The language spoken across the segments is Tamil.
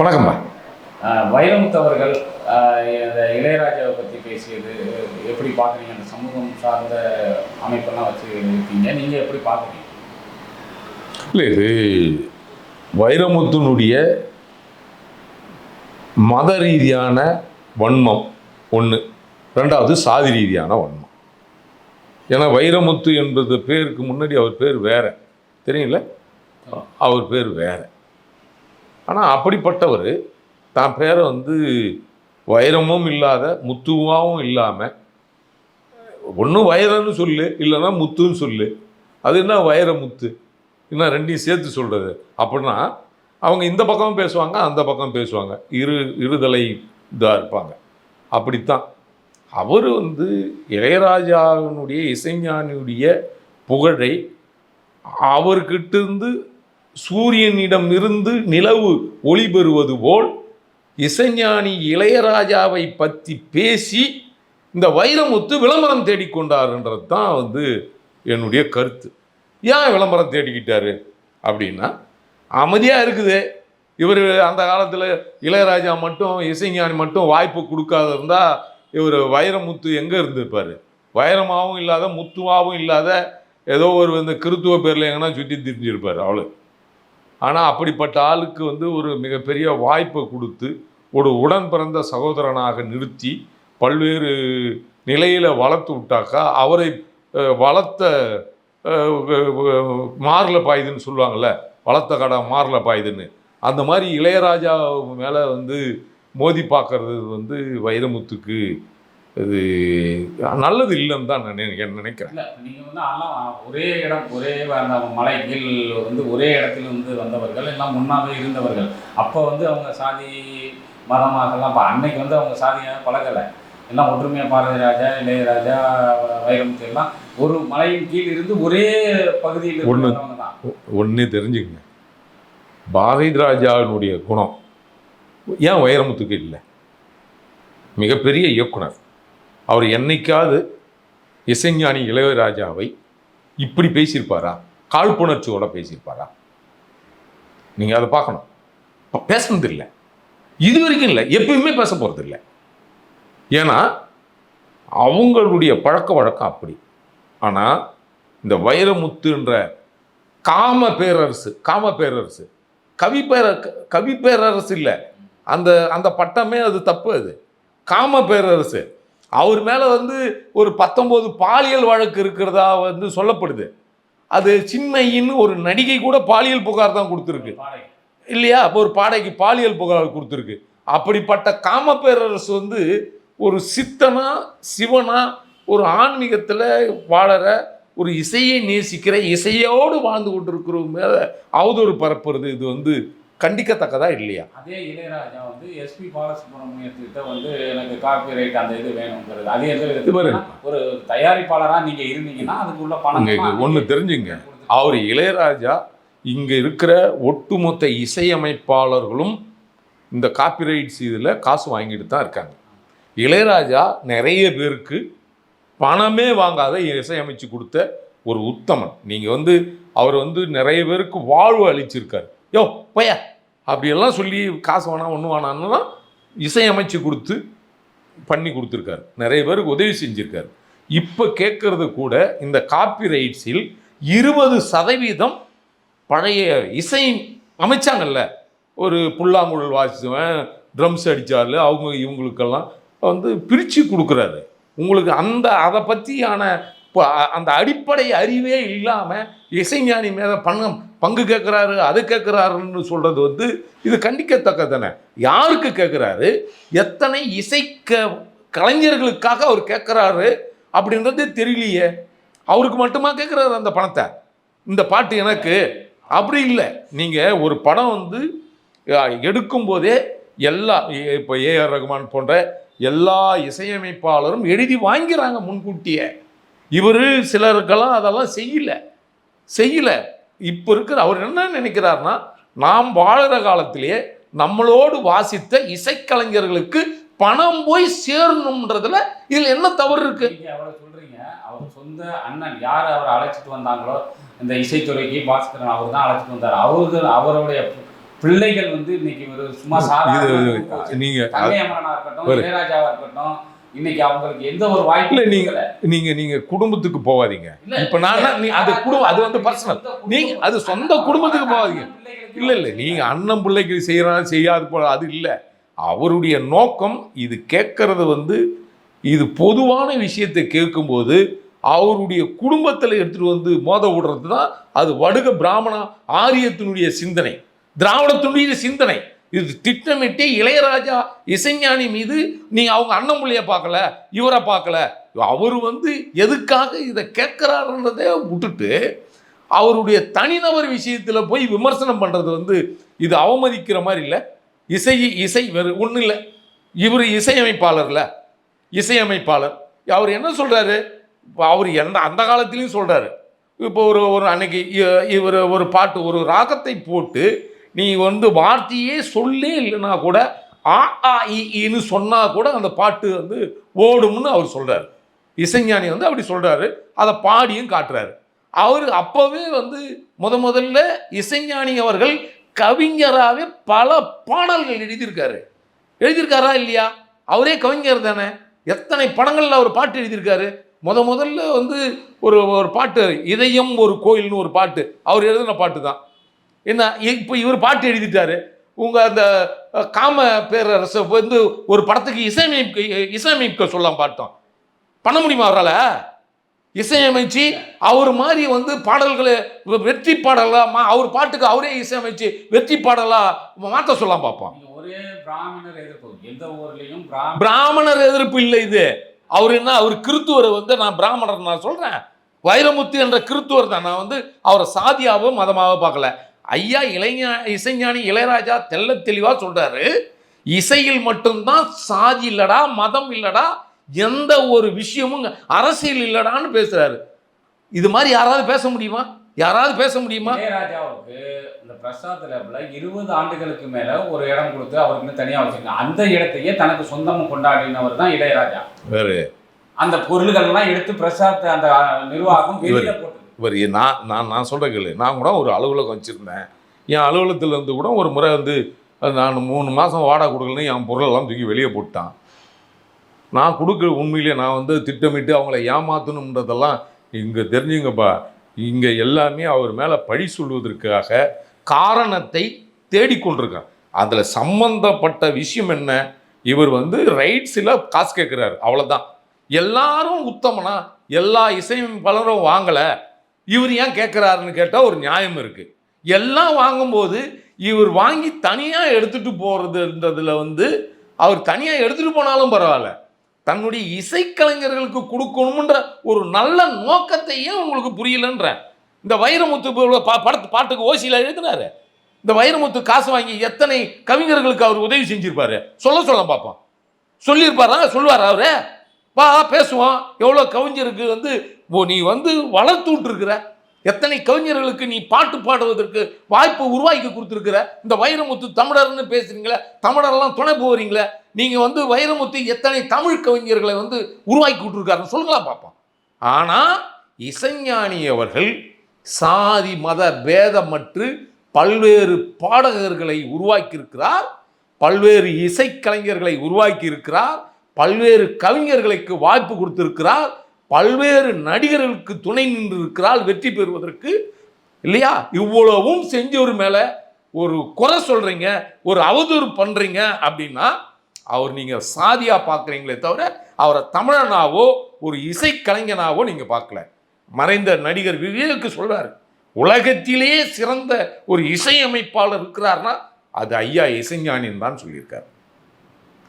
வணக்கம்ப்பா. வைரமுத்து அவர்கள் இந்த இளையராஜாவை பற்றி பேசியது எப்படி பார்க்குறீங்க அந்த சமூகம் சார்ந்த அமைப்பெல்லாம் வச்சு இருக்கீங்க. நீங்கள் எப்படி பார்க்குறீங்க இல்லை இது வைரமுத்துனுடைய மத ரீதியான வன்மம் ஒன்று ரெண்டாவது சாதி ரீதியான வன்மம். ஏன்னா வைரமுத்து என்பது பேருக்கு முன்னாடி அவர் பேர் வேற. தெரியுங்கள அவர் பேர் வேற. ஆனால் அப்படிப்பட்டவர் தான் பேரை வந்து வைரமும் இல்லாத முத்துவாகவும் இல்லாமல் ஒன்றும் வைரம்னு சொல்லு இல்லைன்னா முத்துன்னு சொல்லு. அது என்ன வைர முத்து? இன்னும் ரெண்டையும் சேர்த்து சொல்கிறது அப்படின்னா அவங்க இந்த பக்கமும் பேசுவாங்க அந்த பக்கம் பேசுவாங்க. இரு இருதலை இதாக இருப்பாங்க. அப்படித்தான். அவர் வந்து இளையராஜாவினுடைய இசைஞானியுடைய புகழை அவர்கிட்ட இருந்து சூரியனிடம் இருந்து நிலவு ஒளி பெறுவது போல் இசைஞானி இளையராஜாவை பற்றி பேசி இந்த வைரமுத்து விளம்பரம் தேடிக்கொண்டாருன்றது தான் வந்து என்னுடைய கருத்து. ஏன் விளம்பரம் தேடிக்கிட்டாரு அப்படின்னா அமைதியாக இருக்குது. இவர் அந்த காலத்தில் இளையராஜா மட்டும் இசைஞானி மட்டும் வாய்ப்பு கொடுக்காத இருந்தால் இவர் வைரமுத்து எங்கே இருந்திருப்பார்? வைரமாகவும் இல்லாத முத்துவாகவும் இல்லாத ஏதோ ஒரு இந்த கிறித்துவ பேரில் எங்கன்னா சுற்றி திரிஞ்சிருப்பார் அவ்வளோ ஆனால் அப்படிப்பட்ட ஆளுக்கு வந்து ஒரு மிகப்பெரிய வாய்ப்பை கொடுத்து ஒரு உடன் பிறந்த சகோதரனாக நிறுத்தி பல்வேறு நிலையில் வளர்த்து விட்டாக்கா அவரை வளர்த்த மாரில் பாயுதுன்னு சொல்லுவாங்கள்ல வளர்த்த கடை மாரில் பாயுதுன்னு அந்த மாதிரி இளையராஜா மேலே வந்து மோதி பார்க்கறது வந்து வைரமுத்துக்கு இது நல்லது இல்லைன்னு தான் நான் நினை- நினைக்கிறேன். நீங்கள் வந்து எல்லாம் ஒரே இடம் ஒரே அந்த மலை கீழ் வந்து ஒரே இடத்துல வந்து வந்தவர்கள் எல்லாம் முன்னாவே இருந்தவர்கள். அப்போ வந்து அவங்க சாதி மதமாகலாம் இப்போ அன்னைக்கு வந்து அவங்க சாதியை பழகலை. எல்லாம் ஒற்றுமையாக பாரதி ராஜா இளையராஜா வைரமுத்து எல்லாம் ஒரு மலையின் கீழ் இருந்து ஒரே பகுதியில். இருந்தவங்க தான். ஒன்றே தெரிஞ்சுக்கங்க. பாரதி ராஜாவினுடைய குணம் ஏன் வைரமுத்துக்கு இல்லை? மிகப்பெரிய இயக்குனர். அவர் என்னைக்காவது இசைஞானி இளையராஜாவை இப்படி பேசியிருப்பாரா? காழ்ப்புணர்ச்சியோட பேசியிருப்பாரா? நீங்கள் அதை பார்க்கணும். ப- பேசுனது இல்லை இது வரைக்கும் இல்லை. எப்பயுமே பேச போகிறது இல்லை. ஏன்னா அவங்களுடைய பழக்க வழக்கம் அப்படி. ஆனால் இந்த வைரமுத்துன்ற காம பேரரசு காம பேரரசு கவி பேர கவி பேரரசு இல்லை. அந்த அந்த பட்டமே அது தப்பு அது. காம பேரரசு. அவர் மேலே வந்து ஒரு பத்தொம்போது பாலியல் வழக்கு இருக்கிறதா வந்து சொல்லப்படுது. அது சின்மையின்னு ஒரு நடிகை கூட பாலியல் புகார் தான் கொடுத்துருக்கு. இல்லையா? அப்போ ஒரு பாடைக்கு பாலியல் புகார் கொடுத்துருக்கு. அப்படிப்பட்ட காம பேரரசு வந்து ஒரு சித்தனா சிவனா ஒரு ஆன்மீகத்தில் வாழற ஒரு இசையை நேசிக்கிற இசையோடு வாழ்ந்து கொண்டிருக்கிறவங்க மேலே அவதூறு பரப்புறது. இது வந்து கண்டிக்கத்தக்கதா இல்லையா? அதே இளையராஜா வந்து எஸ்பி பாலசுப்ரமணியத்திட்ட வந்து எனக்கு காப்பிரைட் அந்த இது வேணுங்கிறது. அது எந்த. ஒரு தயாரிப்பாளரா நீங்க இருந்தீங்கன்னா அதுக்குள்ள பணம் ஒண்ணு தெரிஞ்சுங்க. அவர் இளையராஜா இங்கே இருக்கிற ஒட்டுமொத்த இசையமைப்பாளர்களும் இந்த காப்பிரைட்ஸ் இதில் காசு வாங்கிட்டு தான் இருக்காங்க. இளையராஜா நிறைய பேருக்கு பணமே வாங்காத இசையமைச்சு கொடுத்த ஒரு உத்தமன். நீங்கள் வந்து அவர் வந்து நிறைய பேருக்கு வாழ்வு அளிச்சிருக்காரு. யோ போயா. அப்படியெல்லாம் சொல்லி காசு வேணாம் ஒன்று வேணான்னா இசையமைச்சு கொடுத்து பண்ணி கொடுத்துருக்காரு. நிறைய பேருக்கு உதவி செஞ்சுருக்காரு. இப்போ கேட்கறது கூட இந்த காப்பிரைட்ஸில் இருபது சதவீதம் பழைய இசை அமைச்சாங்கல்ல. ஒரு புல்லாங்குழல் வாசிச்சவன் ட்ரம்ஸ் அடித்தாரு அவங்க இவங்களுக்கெல்லாம் வந்து பிரித்து கொடுக்குறாரு. உங்களுக்கு அந்த அதை பற்றியான இப்போ அந்த அடிப்படை அறிவே இல்லாமல் இசைஞானி மேலே பணம் பங்கு கேட்குறாரு அது கேட்குறாருன்னு சொல்கிறது வந்து இது கண்டிக்கத்தக்கதானே யாருக்கு கேட்குறாரு எத்தனை இசைக்க கலைஞர்களுக்காக அவர் கேட்குறாரு அப்படின்றது தெரியலையே. அவருக்கு மட்டுமா கேட்குறாரு அந்த பணத்தை? இந்த பாட்டு எனக்கு. அப்படி இல்லை. நீங்கள் ஒரு படம் வந்து எடுக்கும்போதே எல்லா இப்போ ஏஆர் ரகுமான் போன்ற எல்லா இசையமைப்பாளரும் எழுதி வாங்கிறாங்க முன்கூட்டியே. இவர் சிலருக்கெல்லாம் அதெல்லாம் செய்யல. செய்யல. இப்போ இருக்கிற அவர் என்ன நினைக்கிறாருன்னா நாம் வாழுற காலத்திலேயே நம்மளோடு வாசித்த இசைக்கலைஞர்களுக்கு பணம் போய் சேரணுன்றதுல இதில் என்ன தவறு இருக்கு? அவரை சொல்றீங்க. அவர் சொந்த அண்ணன் யார் அவரை அழைச்சிட்டு வந்தாங்களோ இந்த இசைத்துறைக்கு பாஸ்கரன் அவர் தான் அழைச்சிட்டு வந்தார். அவருக்கு அவருடைய பிள்ளைகள் வந்து இன்னைக்கு ஒரு சும்மா சாதாரண நீங்க இருக்கட்டும் இளையராஜாவா இருக்கட்டும் இன்னைக்கு அவங்களுக்கு எந்த ஒரு வாய்ப்பும் இல்ல, நீங்க-. நீங்க நீங்க குடும்பத்துக்கு போகாதீங்க. இப்ப நான் அது குடும்பம் அது வந்து பர்சனல். நீங்க அது சொந்த குடும்பத்துக்கு போகாதீங்க. இல்ல இல்ல நீங்க அண்ணன் பிள்ளைக்கு செய்யறான் செய்யாது போல அது இல்ல. அவருடைய நோக்கம் இது கேட்கறது வந்து இது பொதுவான விஷயத்தை கேட்கும்போது அவருடைய குடும்பத்தில் எடுத்துட்டு வந்து மோத விடுறது தான் அது வடுக பிராமண ஆரியத்தினுடைய சிந்தனை திராவிடத்தினுடைய சிந்தனை. இது திட்டமிட்டு இளையராஜா இசைஞானி மீது நீ அவங்க அண்ணன் பிள்ளைய பார்க்கல இவரை பார்க்கல. அவர் வந்து எதுக்காக இதை கேட்குறாருன்றதை விட்டுட்டு அவருடைய தனிநபர் விஷயத்தில் போய் விமர்சனம் பண்ணுறது வந்து இது அவமதிக்கிற மாதிரி இல்லை. இசை இசை வேறு ஒன்றும் இல்லை. இவர் இசையமைப்பாளர்ல இசையமைப்பாளர். அவர் என்ன சொல்கிறாரு அவர் எந்த அந்த காலத்திலையும் சொல்கிறாரு இப்போ ஒரு ஒரு அன்னைக்கு இ- இவர் ஒரு பாட்டு ஒரு ராகத்தை போட்டு நீ வந்து வார்த்தையே சொல்லே இல்லைன்னா கூட ஆ ஆ இன்னு சொன்னால் கூட அந்த பாட்டு வந்து ஓடும்னு அவர் சொல்கிறார் இசைஞானி வந்து அப்படி சொல்கிறாரு அதை பாடியும் காட்டுறாரு. அவர் அப்போவே வந்து முத முதல்ல இசைஞானி அவர்கள் கவிஞராகவே பல பாடல்கள் எழுதியிருக்காரு. எழுதியிருக்காரா இல்லையா? அவரே கவிஞர் தானே. எத்தனை படங்களில் அவர் பாட்டு எழுதியிருக்காரு? முத முதல்ல வந்து ஒரு ஒரு பாட்டு இதயம் ஒரு கோயில்னு ஒரு பாட்டு. அவர் எழுதின பாட்டு தான் என்ன இப்போ இவர் பாட்டு எழுதிட்டாரு. உங்கள் அந்த காம பேரரசை வந்து ஒரு படத்துக்கு இசையமைக்க இசையமைக்க சொல்லலாம் பாட்டோம். பண்ண முடியுமா அவரால்? இசையமைச்சு அவர் மாதிரி வந்து பாடல்களை வெற்றி பாடலா மா அவர் பாட்டுக்கு அவரே இசையமைச்சு வெற்றி பாடலா மாற்ற சொல்லலாம் பார்ப்போம் ஒரே பிராமணர் எதிர்ப்பு எந்த ஊர்லயும் பிராமண பிராமணர் எதிர்ப்பு இல்லை இது. அவர் என்ன அவர் கிறித்துவரை வந்து நான் பிராமணர் நான் சொல்றேன். வைரமுத்து என்ற கிறித்துவர் தான். நான் வந்து அவரை சாதியாவோ மதமாவோ பார்க்கல. ஐயா இளைஞா இசைஞானி இளையராஜா தெள்ள தெளிவா சொல்றாரு இசையில் மட்டும்தான் சாதி இல்லடா மதம் இல்லடா எந்த ஒரு விஷயமும் அரசியல் இல்லடான்னு பேசுறாரு. இது மாதிரி யாராவது பேச முடியுமா? யாராவது பேச முடியுமா? இளையராஜாவுக்கு இந்த பிரசாத் லேப்ல இருபது ஆண்டுகளுக்கு மேல ஒரு இடம் கொடுத்து அவருக்குன்னு தனியா வச்சிருக்காங்க. அந்த இடத்தையே தனக்கு சொந்தமா கொண்டாடினவர் தான் இளையராஜா. வேறு. அந்த பொருள்கள் எல்லாம் எடுத்து பிரசாத் அந்த நிர்வாகம் வெளியில இவர் நான் நான் நான் சொல்கிற கேளு. நான் கூட ஒரு அலுவலகம் வச்சுருந்தேன். என் அலுவலகத்தில் இருந்து கூட ஒரு முறை வந்து நான் மூணு மாதம் வாடகை கொடுக்கலன்னு என் பொருளெல்லாம் தூக்கி வெளியே போட்டான் நான் கொடுக்குற உண்மையிலே நான் வந்து திட்டமிட்டு அவங்கள ஏமாற்றணுன்றதெல்லாம் இங்கே தெரிஞ்சுங்கப்பா. இங்கே எல்லாமே அவர் மேலே பழி சொல்வதற்காக காரணத்தை தேடிக்கொண்டிருக்கான் அதில் சம்பந்தப்பட்ட விஷயம் என்ன? இவர் வந்து ரைட்ஸில் காசு கேட்குறாரு அவ்வளோதான் எல்லாரும் உத்தமனா? எல்லா இசையமைப்பாளரும் வாங்கலை. இவர் ஏன் கேட்குறாருன்னு கேட்டால் ஒரு நியாயம் இருக்குது எல்லாம் வாங்கும்போது இவர் வாங்கி தனியாக எடுத்துகிட்டு போகிறதுன்றதுல வந்து அவர் தனியாக எடுத்துகிட்டு போனாலும் பரவாயில்ல. தன்னுடைய இசைக்கலைஞர்களுக்கு கொடுக்கணும்ன்ற ஒரு நல்ல நோக்கத்தையே உங்களுக்கு புரியலன்ற இந்த வைரமுத்து பா- படத்து பாட்டுக்கு ஓசியில் எழுதினாரு. இந்த வைரமுத்து காசு வாங்கி எத்தனை கவிஞர்களுக்கு அவர் உதவி செஞ்சிருப்பாரு? சொல்ல சொல்ல பார்ப்போம். சொல்லியிருப்பாரா? சொல்லுவார் அவரு? வா பேசுவோம். எவ்வளோ கவிஞருக்கு வந்து ஓ நீ வந்து வளர்த்து எத்தனை கவிஞர்களுக்கு நீ பாட்டு பாடுவதற்கு வாய்ப்பு உருவாக்கி கொடுத்துருக்குற? இந்த வைரமுத்து தமிழர்னு பேசுறீங்களே தமிழரெல்லாம் துணை போகிறீங்களே நீங்கள் வந்து வைரமுத்து எத்தனை தமிழ் கவிஞர்களை வந்து உருவாக்கி விட்டுருக்காருன்னு சொல்லுங்களா பார்ப்போம் ஆனால் இசைஞானி அவர்கள் சாதி மத பேதமற்று பல்வேறு பாடகர்களை உருவாக்கியிருக்கிறார் பல்வேறு இசைக்கலைஞர்களை உருவாக்கி இருக்கிறார் பல்வேறு கவிஞர்களுக்கு வாய்ப்பு கொடுத்திருக்கிறார் பல்வேறு நடிகர்களுக்கு துணை நின்றிருக்கிறாள் வெற்றி பெறுவதற்கு. இல்லையா? இவ்வளவும் செஞ்சவர் மேலே ஒரு குறை சொல்கிறீங்க ஒரு அவதூறு பண்ணுறீங்க அப்படின்னா அவர் நீங்கள் சாதியாக பார்க்குறீங்களே தவிர அவரை தமிழனாவோ ஒரு இசைக்கலைஞனாவோ நீங்கள் பார்க்கல. மறைந்த நடிகர் விவேக்கு சொல்வார் உலகத்திலேயே சிறந்த ஒரு இசையமைப்பாளர் இருக்கிறார்னா அது ஐயா இசைஞானின் தான் சொல்லியிருக்காரு.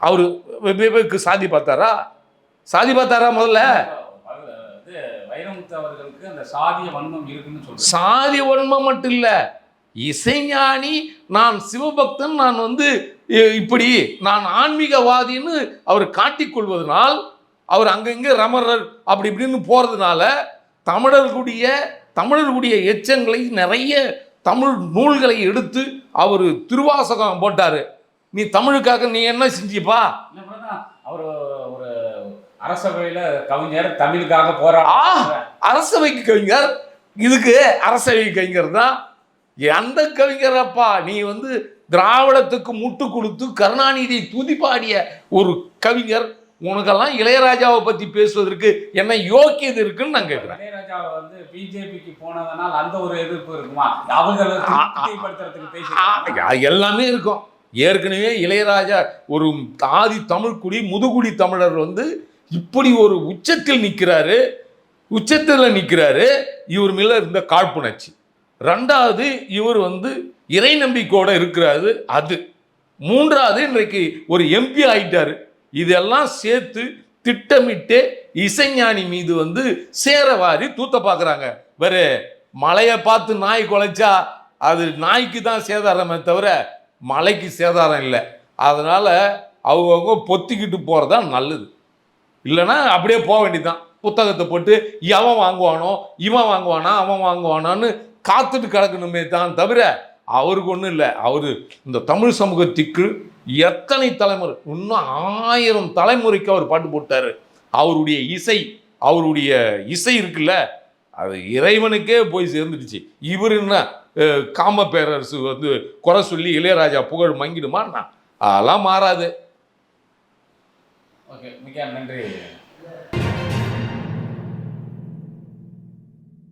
அவர் விவேக்கு சாதி பார்த்தாரா? சாதி பார்த்தாரா முதல்ல? அவர்களுக்கு அந்த சாதிய வன்மம் இருக்குன்னு சொல்றேன் சாதி வன்மம் மட்டும் இல்லை இசைஞானி நான் சிவபக்தன் நான் வந்து இப்படி நான் ஆன்மீகவாதின்னு அவர் காட்டிக்கொள்வதனால் அவர் அங்கங்கே ரமரர் அப்படி இப்படின்னு போகிறதுனால தமிழர்களுடைய தமிழர்களுடைய எச்சங்களை நிறைய தமிழ் நூல்களை எடுத்து அவர் திருவாசகம் போட்டார். நீ தமிழுக்காக நீ என்ன செஞ்சிப்பா? அவர் ஒரு அரசவையில கவிஞர் தமிழுக்காக போராட அரசவைக்கு கவிஞர். இதுக்கு அரசவை கவிஞர் தான். அந்த கவிஞரப்பா? நீ வந்து திராவிடத்துக்கு முட்டு கொடுத்து கருணாநிதியை துதிப்பாடிய ஒரு கவிஞர். உனக்கெல்லாம் இளையராஜாவை பத்தி பேசுவதற்கு என்ன யோக்கியது இருக்குன்னு நான் கேட்கிறேன் இளையராஜா வந்து பிஜேபிக்கு போனதனால் அந்த ஒரு எதிர்ப்பு இருக்குமா? அவங்களை எல்லாமே இருக்கும். ஏற்கனவே இளையராஜா ஒரு ஆதி தமிழ்குடி முதுகுடி தமிழர் வந்து இப்படி ஒரு உச்சத்தில் நிற்கிறாரு உச்சத்தில் நிற்கிறாரு இவர் மேல இருந்த காழ்ப்புணர்ச்சி. ரெண்டாவது இவர் வந்து இறை நம்பிக்கையோட இருக்கிறாரு அது. மூன்றாவது இன்றைக்கு ஒரு எம்பி ஆயிட்டாரு. இதெல்லாம் சேர்த்து திட்டமிட்டு இசைஞானி மீது வந்து சேரவாரி தூத்த பார்க்குறாங்க வேறு மலையை பார்த்து நாய் குலைச்சா அது நாய்க்கு தான் சேதாரமே தவிர மலைக்கு சேதாரம் இல்லை. அதனால் அவங்கவுங்க பொத்திக்கிட்டு போகிறது தான் நல்லது. இல்லைன்னா அப்படியே போக வேண்டியதுதான். புத்தகத்தை போட்டு எவன் வாங்குவானோ இவன் வாங்குவானா அவன் வாங்குவானான்னு காத்துட்டு கிடக்கணுமே தான் தவிர அவருக்கு ஒன்றும் இல்லை. அவர் இந்த தமிழ் சமூகத்திற்கு எத்தனை தலைமுறை இன்னும் ஆயிரம் தலைமுறைக்கு அவர் பாட்டு போட்டார். அவருடைய இசை அவருடைய இசை இருக்குல்ல அது இறைவனுக்கே போய் சேர்ந்துடுச்சு. இவர் என்ன காம பேரரசு வந்து குறை சொல்லி இளையராஜா புகழ் மங்கிடுமா அதெல்லாம் மாறாது. ஓகே மிக நன்றி.